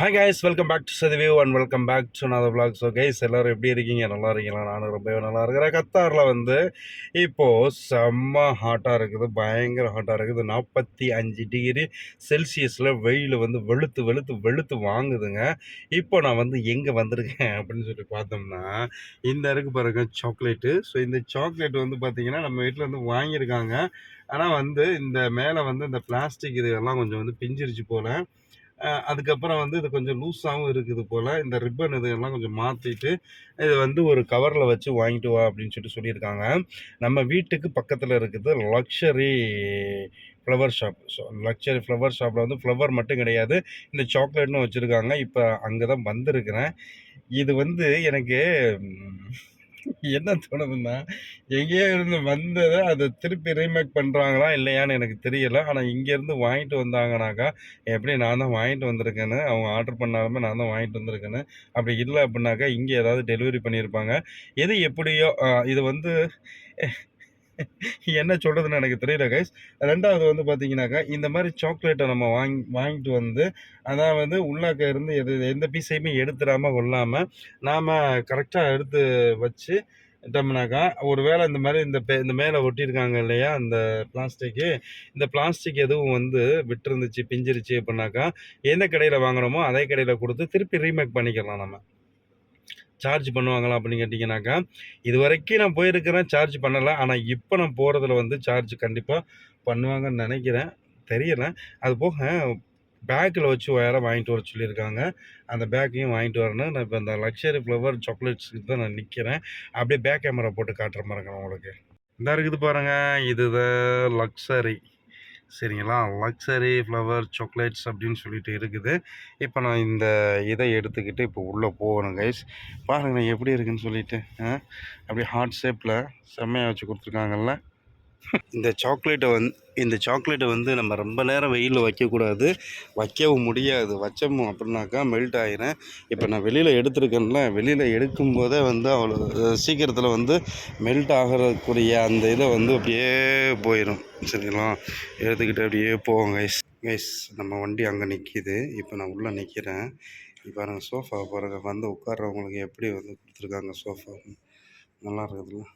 Hi guys welcome back to சதிவியூ and welcome back to another vlog. So guys எல்லோரும் எப்படி இருக்கீங்க? நல்லா இருக்கீங்களா? நானும் ரொம்பவே நல்லா இருக்கிறேன். கத்தாரில் வந்து இப்போது செம்ம ஹாட்டாக இருக்குது. பயங்கர ஹாட்டாக இருக்குது. நாற்பத்தி அஞ்சு டிகிரி செல்சியஸில் வெயில் வந்து வெளுத்து வெளுத்து வெளுத்து வாங்குதுங்க. இப்போ நான் வந்து எங்கே வந்திருக்கேன் அப்படின்னு சொல்லி பார்த்தோம்னா இந்த இருக்கு பாருங்க சாக்லேட்டு ஸோ இந்த சாக்லேட் வந்து பார்த்தீங்கன்னா நம்ம வீட்டில் வந்து வாங்கியிருக்காங்க. ஆனால் வந்து இந்த மேலே வந்து இந்த பிளாஸ்டிக் இதெல்லாம் கொஞ்சம் வந்து பிஞ்சிருச்சு போல். அதுக்கப்புறம் வந்து இது கொஞ்சம் லூஸாகவும் இருக்குது போல். இந்த ரிப்பன் இதெல்லாம் கொஞ்சம் மாற்றிட்டு இது வந்து ஒரு கவரில் வச்சு வாங்கிட்டு வா அப்படின்னு சொல்லிட்டு சொல்லியிருக்காங்க. நம்ம வீட்டுக்கு பக்கத்தில் இருக்குது luxury flower shop. So luxury flower ஷாப்பில் வந்து ஃப்ளவர் மட்டும் கிடையாது. இந்த சாக்லேட்னு வச்சுருக்காங்க. இப்போ அங்கே தான் வந்திருக்கிறேன். இது வந்து எனக்கு என்ன தோணுதுன்னா எங்கேயோ இருந்து வந்ததை அதை திருப்பி ரீமேக் பண்ணுறாங்களா இல்லையான்னு எனக்கு தெரியல. ஆனால் இங்கேருந்து வாங்கிட்டு வந்தாங்கனாக்கா எப்படி நான் தான் வாங்கிட்டு வந்திருக்கேன்னு அவங்க ஆர்டர் பண்ணாலுமே நான் தான் வாங்கிட்டு வந்திருக்கேன்னு. அப்படி இல்லை அப்படின்னாக்கா இங்கே ஏதாவது டெலிவரி பண்ணியிருப்பாங்க. எது எப்படியோ இது வந்து என்ன சொல்கிறதுன்னு எனக்கு தெரியல கைஸ் ரெண்டாவது வந்து பார்த்தீங்கன்னாக்கா இந்த மாதிரி சாக்லேட்டை நம்ம வாங்கி வாங்கிட்டு வந்து அதாவது உள்ளாக்க இருந்து எது எந்த பீஸையுமே எடுத்துடாமல் கொள்ளாமல் நாம் கரெக்டாக எடுத்து வச்சு விட்டோம்னாக்கா ஒரு வேளை இந்த மாதிரி இந்த பே- இந்த மேலே ஒட்டியிருக்காங்க இல்லையா அந்த பிளாஸ்டிக்கு இந்த பிளாஸ்டிக் எதுவும் வந்து விட்டுருந்துச்சு பிஞ்சிருச்சு அப்படின்னாக்கா எந்த கடையில் வாங்குறோமோ அதே கடையில் கொடுத்து திருப்பி ரீமேக் பண்ணிக்கலாம் நம்ம. சார்ஜ் பண்ணுவாங்களா அப்படின்னு கேட்டிங்கனாக்கா இது வரைக்கும் நான் போயிருக்கிறேன் சார்ஜ் பண்ணலை. ஆனால் இப்போ நான் போகிறதுல வந்து சார்ஜ் கண்டிப்பாக பண்ணுவாங்கன்னு நினைக்கிறேன். தெரியலை. அது போக பேக்கில் வச்சு ஒயராக வாங்கிட்டு வர சொல்லியிருக்காங்க. அந்த பேக்கையும் வாங்கிட்டு வரணும் நான் இப்போ இந்த லக்ஸரி ஃப்ளவர் சாக்லேட்ஸுக்கு தான் நான் நிற்கிறேன் அப்படியே பேக் கேமரா போட்டு காட்டுற மாதிரி இருக்கேன் உங்களுக்கு. இந்த இருக்குது பாருங்க. இதுதான் லக்ஸரி சரிங்களா? லக்ஸரி ஃப்ளவர் சாக்லேட்ஸ் அப்படின்னு சொல்லிட்டு இருக்குது. இப்போ நான் இந்த இதை எடுத்துக்கிட்டு இப்போ உள்ளே போகணும் கைஸ் பாருங்கண்ணா எப்படி இருக்குன்னு சொல்லிட்டு ஆ? அப்படியே ஹார்ட் ஷேப்பில் செம்மையாக வச்சு கொடுத்துருக்காங்கல்ல? இந்த சாக்லேட்டை வந்து இந்த சாக்லேட்டை வந்து நம்ம ரொம்ப நேரம் வெயிலில் வைக்கக்கூடாது. வைக்கவும் முடியாது. வச்சோம் அப்படின்னாக்கா மெல்ட் ஆகிடும் இப்போ நான் வெளியில் எடுத்துருக்கேன்ல வெளியில் எடுக்கும்போதே வந்து அவ்வளோ சீக்கிரத்தில் வந்து மெல்ட் ஆகிறக்கூடிய அந்த இதை வந்து அப்படியே போயிடும் சரிங்களா? எடுத்துக்கிட்டு அப்படியே போவோம் கைஸ் கைஸ் நம்ம வண்டி அங்கே நிற்கிது இப்போ நான் உள்ளே நிற்கிறேன் இப்போ பாருங்கள் சோஃபா பாருங்கள் வந்து உட்கார்றவங்களுக்கு எப்படி வந்து கொடுத்துருக்காங்க சோஃபா நல்லா இருக்குதுல்ல?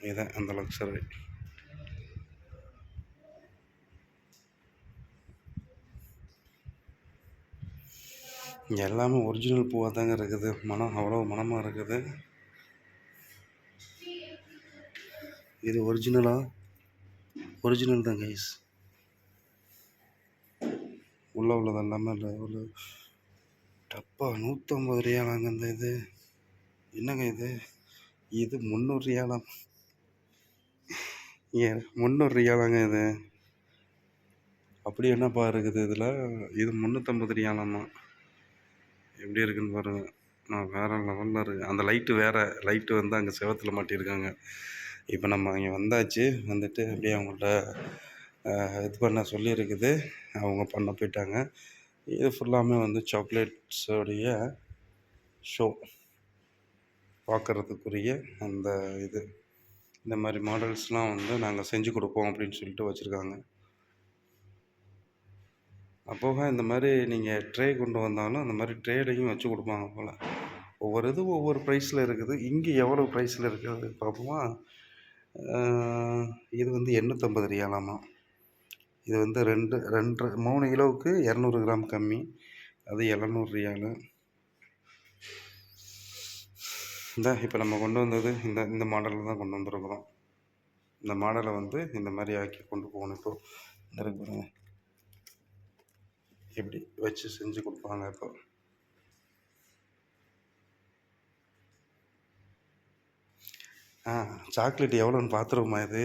இதுதான் அந்த லக்ஸரி இங்கே எல்லாமே ஒரிஜினல் பூவாக தாங்க இருக்குது. மனம் அவ்வளோ மனமாக இருக்குது. இது ஒரிஜினலா ஒரிஜினல் தான் கைஸ் உள்ள உள்ளது எல்லாமே இல்லை. ஒரு டப்பா நூற்றம்பது ரியாலாங்க இந்த இது. என்னங்க இது? இது முந்நூறு ரியாலாம். ஏன் முந்நூறு ரியாலாங்க இது. அப்படி என்னப்பா இருக்குது இதில்? இது முந்நூற்றம்பது ரியாலாமா எப்படி இருக்குன்னு பாருங்க. நான் வேறு லெவலில் இருக்கு. அந்த லைட்டு வேறு. லைட்டு வந்து அங்கே செவத்தில் மாட்டியிருக்காங்க. இப்போ நம்ம அங்கே வந்தாச்சு. வந்துட்டு அப்படியே அவங்கள்ட்ட இது பண்ண சொல்லியிருக்குது. அவங்க பண்ண போயிட்டாங்க. இது ஃபுல்லாமே வந்து சாக்லேட்ஸோடைய ஷோ பார்க்குறதுக்குரிய அந்த இது. இந்த மாதிரி மாடல்ஸ்லாம் வந்து நாங்கள் செஞ்சு கொடுப்போம் அப்படின்னு சொல்லிட்டு வச்சுருக்காங்க. அப்போக இந்த மாதிரி நீங்கள் ட்ரே கொண்டு வந்தாலும் அந்த மாதிரி ட்ரேலையும் வச்சு கொடுப்பாங்க போல். ஒவ்வொரு இது ஒவ்வொரு ப்ரைஸில் இருக்குது. இங்கே எவ்வளோ ப்ரைஸில் இருக்குது பார்ப்போமா இது வந்து எண்ணூற்றம்பது ரியாலாமா இது வந்து ரெண்டு ரெண்டு மூணு கிலோவுக்கு இரநூறு கிராம் கம்மி. அது எழுநூறு ரியாலு. இந்த இப்போ நம்ம கொண்டு வந்தது இந்த இந்த மாடலில் தான் கொண்டு வந்திருக்கிறோம். இந்த மாடலை வந்து இந்த மாதிரி ஆக்கி கொண்டு போகணும். இப்போ இந்த இருக்கு பாருங்க. இப்படி வச்சு செஞ்சு கொடுப்பாங்க இப்போ. ஆ சாக்லேட் எவ்வளோன்னு பார்த்துருவோமா இது?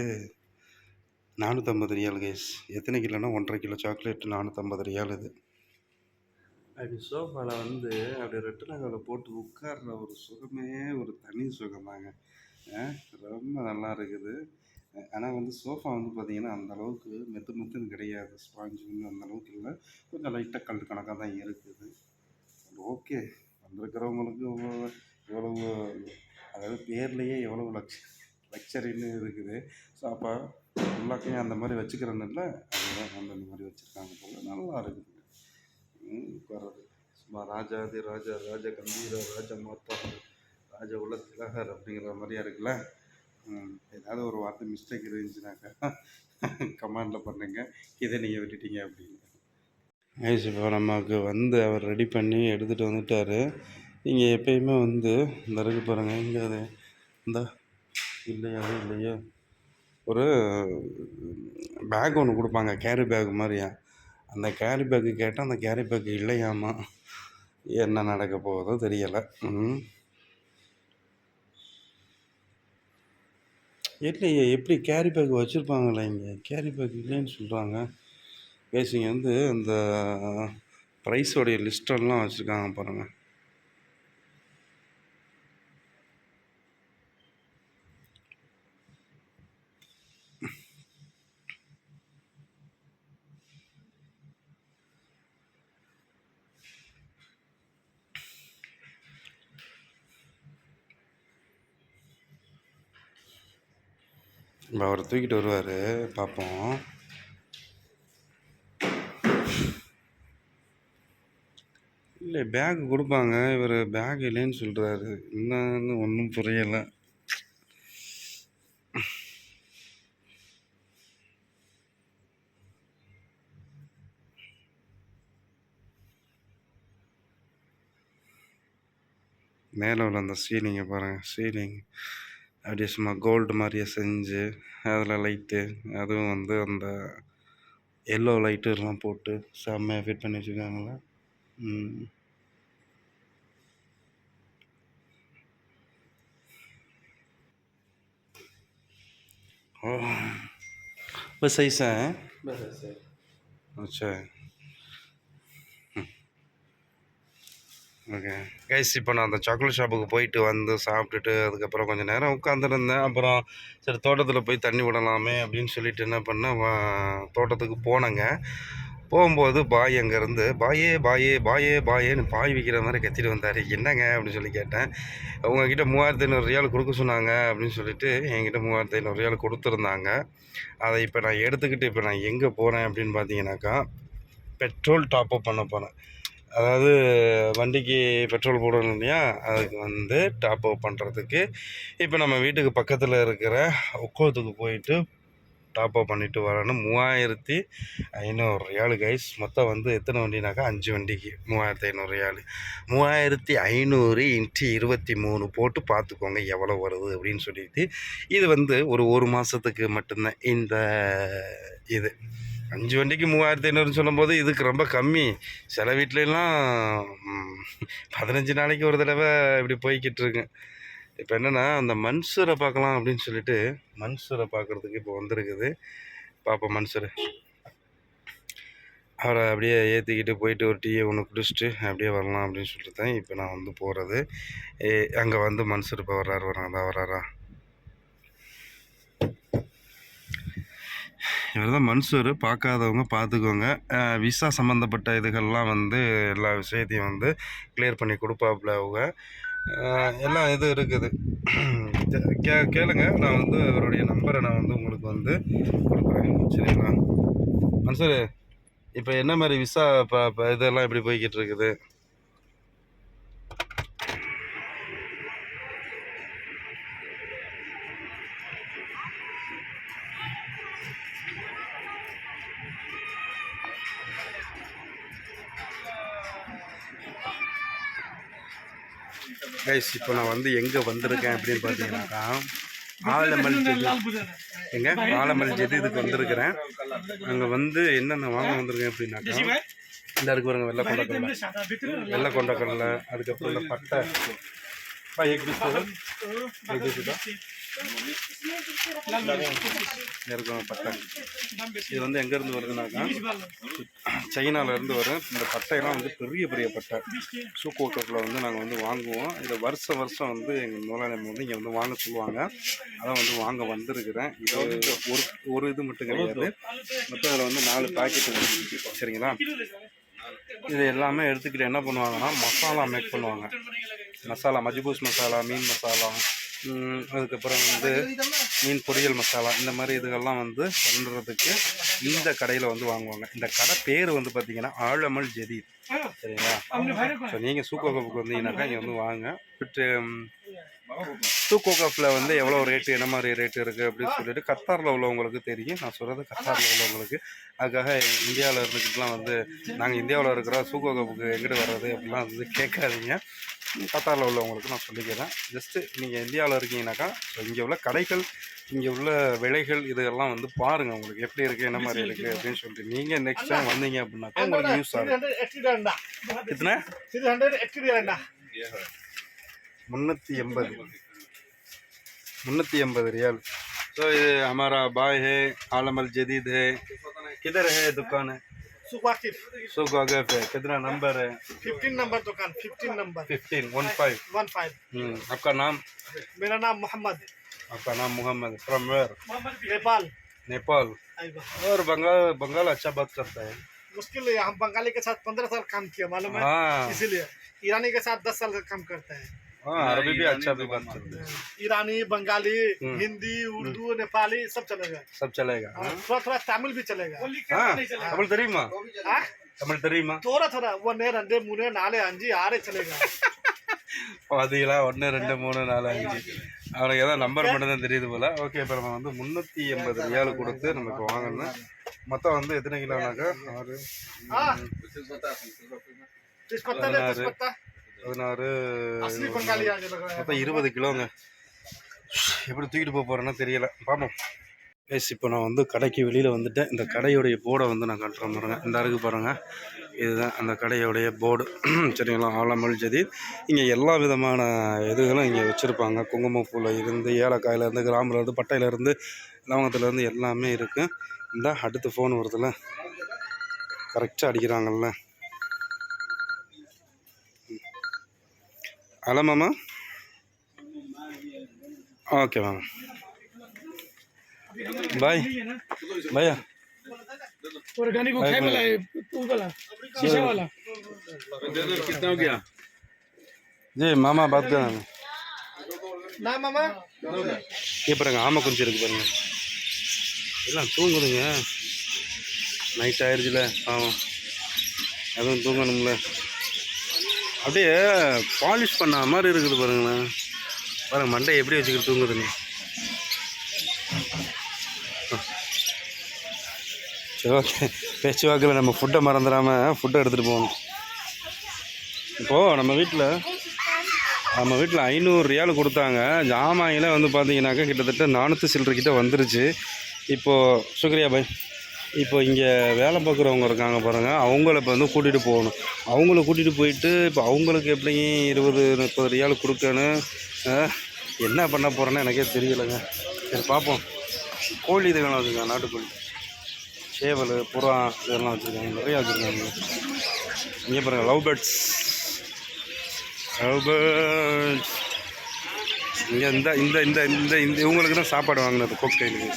நானூற்றம்பது ரியால் கேஸ் எத்தனை கிலோனா ஒன்றரை கிலோ சாக்லேட் நானூற்றம்பது ரியால் இது. அப்படி சோஃபாவில் வந்து அப்படி ரெட்டனகாவில் போட்டு உட்கார்ற ஒரு சுகமே ஒரு தனி சுகமாங்க. ரொம்ப நல்லா இருக்குது. ஆனால் வந்து சோஃபா வந்து பார்த்தீங்கன்னா அந்தளவுக்கு மெத்து மெத்துன்னு கிடையாது. ஸ்பாஞ்சு வந்து அந்த அளவுக்கு இல்லை. கொஞ்சம் லைட்டாக கல் கணக்காக தான் இருக்குது. ஓகே. வந்திருக்கிறவங்களுக்கு இவ்வளோ எவ்வளவு அதாவது பேர்லேயே எவ்வளவு லக்ஷ லக்ஸரின்னு இருக்குது. ஸோ அப்போ எல்லாத்தையும் அந்த மாதிரி வச்சுக்கிறேன்ல அதுதான் வந்து அந்த மாதிரி வச்சுருக்காங்க போல. நல்லா இருக்குது. உட்கார்றது. வர்றது சும்மா ராஜாதி ராஜா ராஜ கம்பீர ராஜ மாத்தா ராஜ உள்ள திலகர் அப்படிங்கிற மாதிரியா இருக்குல்ல? ஏதாவது ஒரு வார்த்தை மிஸ்டேக் இருந்துச்சுனாக்கா கமாண்டில் பண்ணுங்க. இதை நீங்கள் விட்டுட்டீங்க அப்படின்னு. ஐஸ் நமக்கு வந்து அவர் ரெடி பண்ணி எடுத்துகிட்டு வந்துட்டார். நீங்கள் எப்பயுமே வந்து இந்த இருக்கு பாருங்கள் இங்கே அது இந்த இல்லையா இல்லையா. ஒரு பேக் ஒன்று கொடுப்பாங்க கேரி பேக் மாதிரியா. அந்த கேரி பேக்கு கேட்டால் அந்த கேரி பேக்கு இல்லையாமா? என்ன நடக்க போகுதோ தெரியலை. ம். இல்லையே எப்படி கேரி பேக் வச்சுருப்பாங்களே இங்கே? கேரி பேக் இல்லைன்னு சொல்கிறாங்க பேசிங்க வந்து இந்த ப்ரைஸோடைய லிஸ்டெல்லாம் வச்சுருக்காங்க பாருங்கள் இப்போ அவரை தூக்கிட்டு வருவார் பார்ப்போம். இல்லை பேக் கொடுப்பாங்க. இவர் பேக் இல்லைன்னு சொல்கிறாரு என்னன்னு ஒன்றும் புரியலை. மேலே உள்ள அந்த சீலிங்கை பாருங்கள் சீலிங் அப்படியே சும்மா கோல்டு மாதிரியே செஞ்சு அதில் லைட்டு அதுவும் வந்து அந்த எல்லோ லைட்டு எல்லாம் போட்டு செம்மையாக ஃபிட் பண்ணி வச்சுருக்காங்களா ம் ஓ बस ऐसा है बस ऐसे अच्छा ஓகே. கைஸ் இப்போ நான் அந்த சாக்லேட் ஷாப்புக்கு போயிட்டு வந்து சாப்பிட்டுட்டு அதுக்கப்புறம் கொஞ்சம் நேரம் உட்காந்துருந்தேன் அப்புறம் சரி தோட்டத்தில் போய் தண்ணி விடலாமே அப்படின்னு சொல்லிட்டு என்ன பண்ணேன் தோட்டத்துக்கு போனேங்க. போகும்போது பாய் அங்கேருந்து பாயே பாயே பாயே பாயேன்னு பாய் விற்கிற மாதிரி கத்திட்டு வந்தார். என்னங்க? அப்படின்னு சொல்லி கேட்டேன். உங்ககிட்ட மூவாயிரத்தி ஐநூறு ரியால் கொடுக்க சொன்னாங்க அப்படின்னு சொல்லிட்டு என்கிட்ட மூவாயிரத்தி ஐநூறு ரியால் கொடுத்துருந்தாங்க. அதை இப்போ நான் எடுத்துக்கிட்டு இப்போ நான் எங்கே போகிறேன் அப்படின்னு பார்த்தீங்கன்னாக்கா பெட்ரோல் டாப்அப் பண்ண போகிறேன் அதாவது வண்டிக்கு பெட்ரோல் போடணும் இல்லையா அதுக்கு வந்து டாப் அப் பண்ணுறதுக்கு இப்போ நம்ம வீட்டுக்கு பக்கத்தில் இருக்கிற உக்கோத்துக்கு போயிட்டு டாப் அப் பண்ணிட்டு வரணும். மூவாயிரத்தி ஐநூறு ரியாலு கைஸ் மொத்தம் வந்து எத்தனை வண்டினாக்கா? அஞ்சு வண்டிக்கு. மூவாயிரத்தி ஐநூறு ரியாலு. மூவாயிரத்தி ஐநூறு இன்ட்டு இருபத்தி மூணு போட்டு பார்த்துக்கோங்க எவ்வளோ வருது அப்படின்னு சொல்லிட்டு. இது வந்து ஒரு ஒரு மாதத்துக்கு மட்டும்தான். இந்த இது. அஞ்சு வண்டிக்கு மூவாயிரத்தி ஐநூறுன்னு சொல்லும்போது இதுக்கு ரொம்ப கம்மி. சில வீட்லலாம் பதினஞ்சு நாளைக்கு ஒரு தடவை இப்படி போய்கிட்டு இருக்கு. இப்போ என்னென்னா அந்த மன்சூரை பார்க்கலாம் அப்படின்னு சொல்லிட்டு மன்சூரை பார்க்குறதுக்கு இப்போ வந்திருக்குது. பார்ப்போம் மன்சூர். அவரை அப்படியே ஏற்றிக்கிட்டு போயிட்டு ஒரு டீயை ஒன்று குடிச்சிட்டு அப்படியே வரலாம் அப்படின்னு சொல்லிட்டு தான் இப்போ நான் வந்து போகிறது ஏ அங்கே வந்து மன்சூர் இப்போ வர்றாரு வர்றாங்க தான் வர்றாரா? இவர் தான் மன்சூர். பார்க்காதவங்க பார்த்துக்கோங்க. விசா சம்மந்தப்பட்ட இதுகள்லாம் வந்து எல்லா விஷயத்தையும் வந்து கிளியர் பண்ணி கொடுப்பாப்புல அவங்க. எல்லா எல்லாம் இது இருக்குது. கே கேளுங்க. நான் வந்து அவருடைய நம்பரை நான் வந்து உங்களுக்கு வந்து கொடுக்குறேன். சரிங்களா? மன்சூர் இப்போ என்ன மாதிரி விசா இப்போ இப்போ இதெல்லாம் எப்படி போய்கிட்டு இருக்குது? கைஸ் இப்போ நான் வந்து எங்கே வந்திருக்கேன் அப்படின்னு பார்த்தீங்கன்னாக்கா ஆலமல் செடி எங்க? ஆலமல் செடி இதுக்கு வந்திருக்கிறேன். அங்கே வந்து என்னென்ன வாங்க வந்திருக்கேன் அப்படின்னாக்கா இந்த இருக்கு பாருங்க வெள்ளை கொண்டக்கடலை. வெள்ளை கொண்டக்கடலை அதுக்கப்புறம் இந்த பட்டை. எக் பீஸ் இருக்கும் பட்டை. இது வந்து எங்கேருந்து வருதுனாக்கா சைனாவிலேருந்து வரும். இந்த பட்டையெல்லாம் வந்து பெரிய பெரிய பட்டை. சூக்கோட்டத்தில் வந்து நாங்கள் வந்து வாங்குவோம். இதை வருஷம் வருஷம் வந்து எங்கள் நூலாளம் வந்து இங்கே வந்து வாங்க சொல்லுவாங்க. அதான் வந்து வாங்க வந்திருக்கிறேன். இது ஒரு ஒரு இது மட்டும் கிடையாது. மொத்தம் அதில் வந்து நாலு பேக்கெட் சரிங்களா? இது எல்லாமே எடுத்துக்கிட்டு என்ன பண்ணுவாங்கன்னா மசாலா மேக் பண்ணுவாங்க. மசாலா மஜ்பூஸ் மசாலா மீன் மசாலா அதுக்கப்புறம் வந்து மீன் பொரியல் மசாலா இந்த மாதிரி இதுகள்லாம் வந்து பண்ணுறதுக்கு இந்த கடையில் வந்து வாங்குவாங்க. இந்த கடை பேர் வந்து பார்த்தீங்கன்னா ஆழமல் ஜெதீத் சரிங்களா? ஸோ நீங்கள் சூக்கோகப்புக்கு வந்தீங்கன்னாக்கா இங்கே வந்து வாங்க. விட்டு சூக்கோ கப்பில் வந்து எவ்வளோ ரேட்டு என்ன மாதிரி ரேட்டு இருக்குது அப்படின்னு சொல்லிட்டு கத்தாரில் உள்ளவங்களுக்கு தெரியும். நான் சொல்கிறது கத்தாரில் உள்ளவங்களுக்கு. அதுக்காக இந்தியாவில் இருந்துக்கிட்டுலாம் வந்து நாங்கள் இந்தியாவில் இருக்கிற சூக்கோகப்புக்கு எங்கிட்டு வர்றது அப்படிலாம் வந்து கேட்காதீங்க. கத்தாரில் உள்ளவங்களுக்கு நான் சொல்லிக்கிறேன். ஜஸ்ட்டு நீங்கள் இந்தியாவில் இருக்கீங்கனாக்கா ஸோ இங்கே உள்ள கடைகள் இங்கே உள்ள விலைகள் இதெல்லாம் வந்து பாருங்கள் உங்களுக்கு. எப்படி இருக்குது என்ன மாதிரி இருக்குது அப்படின்னு சொல்லிட்டு. நீங்கள் நெக்ஸ்ட் டைம் வந்தீங்க அப்படின்னாக்கா உங்களுக்கு யூஸ் ஆகும். முந்நூற்றி எண்பது. முந்நூற்றி எண்பது ரியால். ஸோ இது ஹமாரா பாய் ஹே ஆலமல் ஜதீத் ஹே. கிதர் ஹே துக்கான் है किधर है है कितना नंबर है? फिफ्टीन नंबर दुकान fifteen number fifteen one five one आपका नाम? मेरा नाम मोहम्मद। आपका नाम मोहम्मद फ्रॉम वेयर नेपाल। नेपाल। और बंगाल बंगाल अच्छा बात करता है। मुश्किल है हम बंगाली के साथ पंद्रह साल काम किया मालूम है? हाँ। इसीलिए ईरानी के साथ दस साल का काम करता हैं। हाँ अरबी भी अच्छा भी बात करता है ईरानी बंगाली हम्म। हिंदी उर्दू नेपाली सब चलेगा सब चलेगा और थोड़ा थोड़ा तमिल भी चलेगा हाँ तमिल தெரியுமா हाँ? தமிழ் தெரியுமா थोड़ा थोड़ा ஒன்னு ரெண்டு மூணு நாலு அஞ்சு ஆறு चलेगा பார்த்தீங்களா ஒன்று ரெண்டு மூணு நாலு அஞ்சு அவனுக்கு ஏதோ நம்பர் மட்டும் தான் தெரியுது போல ஓகே இப்போ நம்ம வந்து முந்நூற்றி எண்பது ரியால் கொடுத்து நமக்கு வாங்கணும் மொத்தம் வந்து எத்தனை கிலோனாக்கா ஆறு பதினாறு மொத்தம் இருபது கிலோங்க. எப்படி தூக்கிட்டு போக போகிறேன்னா தெரியல. பார்ப்போம் பேசி இப்போ நான் வந்து கடைக்கு வெளியில் வந்துட்டேன். இந்த கடையுடைய போர்டை வந்து நான் காட்டுறேன் பாருங்கள் இந்த அருக்கு பாருங்கள் இதுதான் அந்த கடையுடைய போர்டு சரிங்களா? ஆலமல் ஜதி இங்கே எல்லா விதமான இதுகளும் இங்கே வச்சுருப்பாங்க. குங்குமப்பூவில் இருந்து ஏலக்காயிலேருந்து கிராமிலேருந்து பட்டையிலேருந்து லவங்கத்துலேருந்து எல்லாமே இருக்குது இந்த அடுத்து ஃபோன் வருதுல்ல? கரெக்டாக அடிக்கிறாங்கல்ல? ஹலோ மாமா ओके मैम बाय भैया ऑर्गेनिक को खाए वाला वो वाला शीशा वाला कितना हो गया जी மாமா बात कर ना मामा இங்கே பாருங்க ஆமை குஞ்சு இருக்கு பாருங்க எல்லாம் தூங்குதுங்க நைட் ஆயிடுச்சுல ஆமாம் அதுவும் தூங்கணும்ல அப்படியே பாலிஷ் பண்ண மாதிரி இருக்குது பாருங்களேன். பாருங்க மண்டை எப்படி வச்சுக்கிட்டு தூங்குதுன்னு. சரி ஓகே. பேச்சு வாக்கில் நம்ம ஃபுட்டை மறந்துடாமல் ஃபுட்டை எடுத்துகிட்டு போகணும். இப்போது நம்ம வீட்டில் நம்ம வீட்டில் ஐநூறு ரியால் கொடுத்தாங்க. ஜாமாயில் வந்து பார்த்தீங்கன்னாக்கா கிட்டத்தட்ட நானூற்றி சில்லற கிட்ட வந்துருச்சு. இப்போது சுக்ரியா பாய் இப்போ இங்கே வேலை பார்க்குறவங்க இருக்காங்க பாருங்கள் அவங்கள இப்போ வந்து கூட்டிகிட்டு போகணும். அவங்கள கூட்டிகிட்டு போயிட்டு இப்போ அவங்களுக்கு எப்படியும் இருபது முப்பது ரியால் கொடுக்கணும் என்ன பண்ண போகிறேன்னு எனக்கே தெரியலைங்க. சரி பார்ப்போம். கோழி இதுகள்லாம் வச்சுருக்காங்க நாட்டுக்கோழி. சேவல் புறா இதெல்லாம் வச்சுருக்காங்க நிறையா வச்சுருக்காங்க. இங்கே பாருங்கள் லவ் பேர்ட்ஸ். Love birds. இங்கே இந்த இந்த இந்த இந்த இந்த இவங்களுக்கு தான் சாப்பாடு வாங்கினது கோக்டைலுக்கு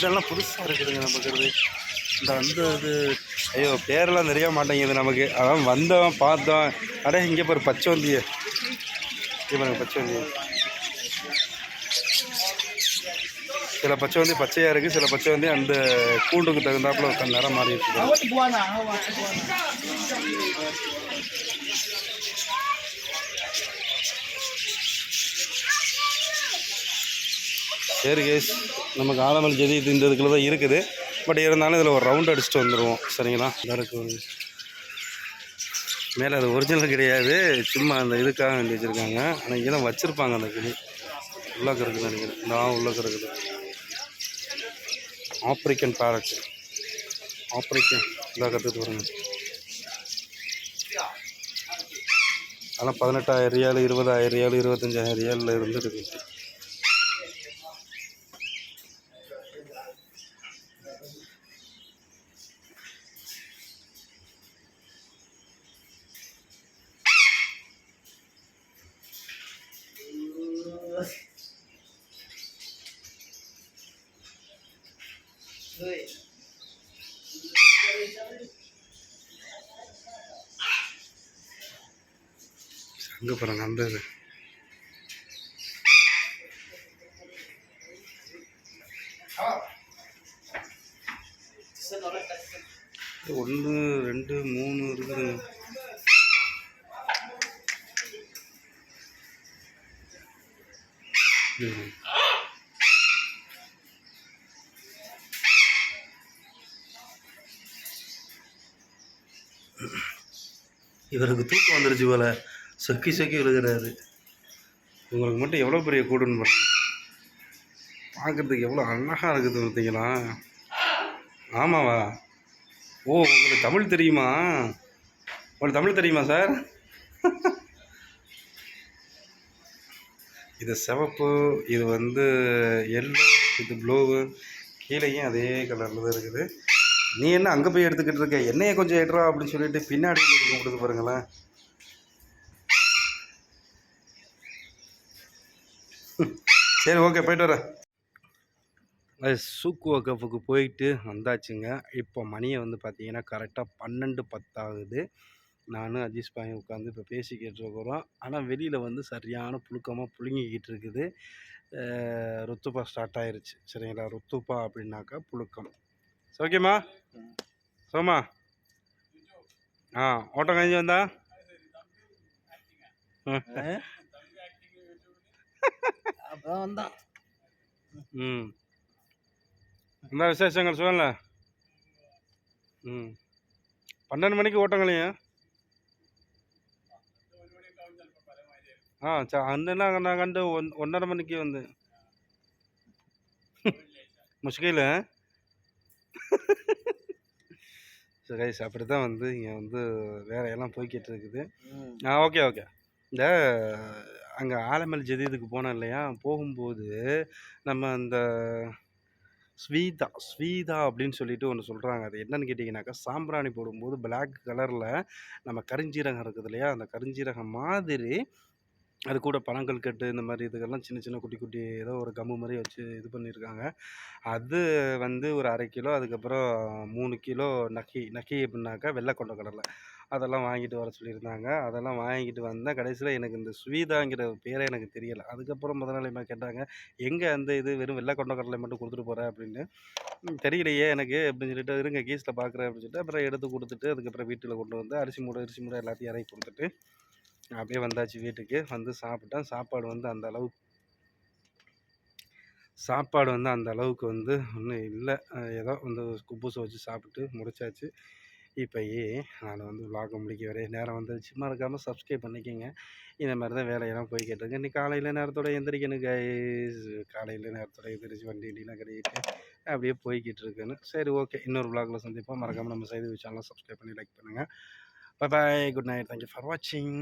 இதெல்லாம் புதுசாக இருக்குதுங்க நமக்கு இது. இந்த அந்த இது ஐயோ பேரெல்லாம் நிறைய மாட்டேங்குது நமக்கு. அதான் வந்தோம் பார்த்தோம். அடே இங்கே பாரு பச்சவந்திய இங்கே பாருங்க பச்சவந்திய சில பச்சை வந்து பச்சையாக இருக்குது சில பச்சை வந்து அந்த கூண்டுக்கு தகுந்தாப்புல உட்காந்து நேரம் மாறி இருக்குது சரி கேஸ் நமக்கு ஆலமல் ஜெதி இந்த இதுக்குள்ள தான் இருக்குது. பட் இருந்தாலும் இதில் ஒரு ரவுண்ட் அடிச்சுட்டு வந்துடுவோம். சரிங்களா? இருக்கு மேலே அது ஒரிஜினல் கிடையாது. சும்மா அந்த இதுக்காக வேண்டி வச்சுருக்காங்க. ஆனால் இங்கே தான் வச்சுருப்பாங்க அந்த கிளி. உள்ளக்க இருக்குன்னு நினைக்கிறேன். நான் உள்ளக்க இருக்குது ஆப்ரிக்கன் பேரட் ஆப்ரிக்கன் இதாக கற்றுட்டு வருங்க ஆனால் பதினெட்டாயிரம் ரியால் இருபதாயிரம் ரியால் இருபத்தஞ்சாயிரம் ரியாலில் இருந்து இருக்குது சங்கப்புறம் நம்பது ஒன்று இவருக்கு தூக்கம் வந்துருச்சு போல. சொக்கி சொக்கி விழுகிறாரு. உங்களுக்கு மட்டும் எவ்வளோ பெரிய கூடுன்னு பார்க்குறதுக்கு எவ்வளோ அழகாக இருக்குது பார்த்தீங்களா? ஆமாவா? ஓ உங்களுக்கு தமிழ் தெரியுமா? உங்களுக்கு தமிழ் தெரியுமா சார் இது சிவப்பு இது வந்து எல்லோ இது ப்ளூவு கீழேயும் அதே கலரில் தான் இருக்குது. நீ என்ன அங்கே போய் எடுத்துக்கிட்டு இருக்க? என்னைய கொஞ்சம் எட்ரா அப்படின்னு சொல்லிட்டு பின்னாடி கொடுத்து பாருங்களேன். சரி ஓகே போயிட்டு வரேன். அது சூக்குவ கப்புக்கு போயிட்டு வந்தாச்சுங்க. இப்போ மணியை வந்து பார்த்தீங்கன்னா கரெக்டாக பன்னெண்டு பத்தாகுது. நானும் அஜீஷ் பாய் உட்காந்து இப்போ பேசிக்கிட்டு இருக்கிறோம் ஆனால் வெளியில் வந்து சரியான புழுக்கமாக புழுங்கிக்கிட்டு இருக்குது. ருத்துப்பா ஸ்டார்ட் ஆயிருச்சு. சரிங்களா? ருத்துப்பா அப்படின்னாக்கா புழுக்கம். ஓகேம்மா சோமா. ஆ ஓட்டம் கஞ்சி வந்தா? ம். என்ன விசேஷங்கள் சொல்லல ம். பன்னெண்டு மணிக்கு ஓட்டங்களையா ஆ ச அண்ணனா நான் கண்டு ஒன் ஒன்றரை மணிக்கு வந்து. முஷ்கில்? ஸோ கைஸ் அப்படி தான் வந்து இங்கே வந்து வேலையெல்லாம் போய்கிட்டு இருக்குது ஓகே ஓகே. இந்த அங்கே ஆலமல் ஜதீதுக்கு போனோம் இல்லையா? போகும்போது நம்ம அந்த ஸ்வீதா ஸ்வீதா அப்படின்னு சொல்லிட்டு ஒன்று சொல்கிறாங்க அது என்னன்னு கேட்டிங்கனாக்கா சாம்பிராணி போடும்போது Black கலரில் நம்ம கருஞ்சீரகம் இருக்குது இல்லையா? அந்த கருஞ்சீரகம் மாதிரி அது கூட பனங்கல்கட்டு இந்த மாதிரி இதுக்கெல்லாம் சின்ன சின்ன குட்டி குட்டி ஏதோ ஒரு கம்மு மாதிரி வச்சு இது பண்ணியிருக்காங்க அது வந்து ஒரு அரை கிலோ அதுக்கப்புறம் மூணு கிலோ நக்கி நக்கி அப்படின்னாக்கா வெள்ளை கொண்ட கடலை அதெல்லாம் வாங்கிட்டு வர சொல்லியிருந்தாங்க அதெல்லாம் வாங்கிட்டு வந்தேன் கடைசியில் எனக்கு இந்த ஸ்வீதாங்கிற பேரே எனக்கு தெரியலை. அதுக்கப்புறம் முதலாளிமா கேட்டாங்க எங்கே அந்த இது வெறும் வெள்ளை கொண்ட கடலை மட்டும் கொடுத்துட்டு போகிறேன் அப்படின்னு. தெரியலையே எனக்கு அப்படின்னு சொல்லிட்டு இருங்க கீஸில் பார்க்குறேன் அப்படின்னு சொல்லிட்டு அப்புறம் எடுத்து கொடுத்துட்டு அதுக்கப்புறம் வீட்டில் கொண்டு வந்து அரிசி மூடை அரிசி மூடை எல்லாத்தையும் இறக்கி கொடுத்துட்டு அப்படியே வந்தாச்சு வீட்டுக்கு. வந்து சாப்பிட்டேன். சாப்பாடு வந்து அந்த அளவுக்கு சாப்பாடு வந்து அந்த அளவுக்கு வந்து ஒன்றும் இல்லை. ஏதோ வந்து குப்பூசை வச்சு சாப்பிட்டு முடிச்சாச்சு. இப்போயே நான் வந்து vlog முடிக்க வரைய நேரம் வந்துருச்சு. மறக்காமல் சப்ஸ்கிரைப் பண்ணிக்கோங்க. இந்த மாதிரி தான் வேலையெல்லாம் போய்கிட்டு இருக்கு. இன்னைக்கு காலையில் நேரத்தோட எந்திரிக்கணும் கைஸ் காலையில் நேரத்தோட எந்திரிச்சு வண்டி வண்டிலாம் கட்டிக்கிட்டு அப்படியே போய்கிட்டு இருக்குன்னு. சரி ஓகே இன்னொரு vlogல சந்திப்போம். மறக்காமல் நம்ம செய்தி சேனலை சப்ஸ்கிரைப் பண்ணி லைக் பண்ணுங்கள் bye bye good night thank you for வாட்சிங்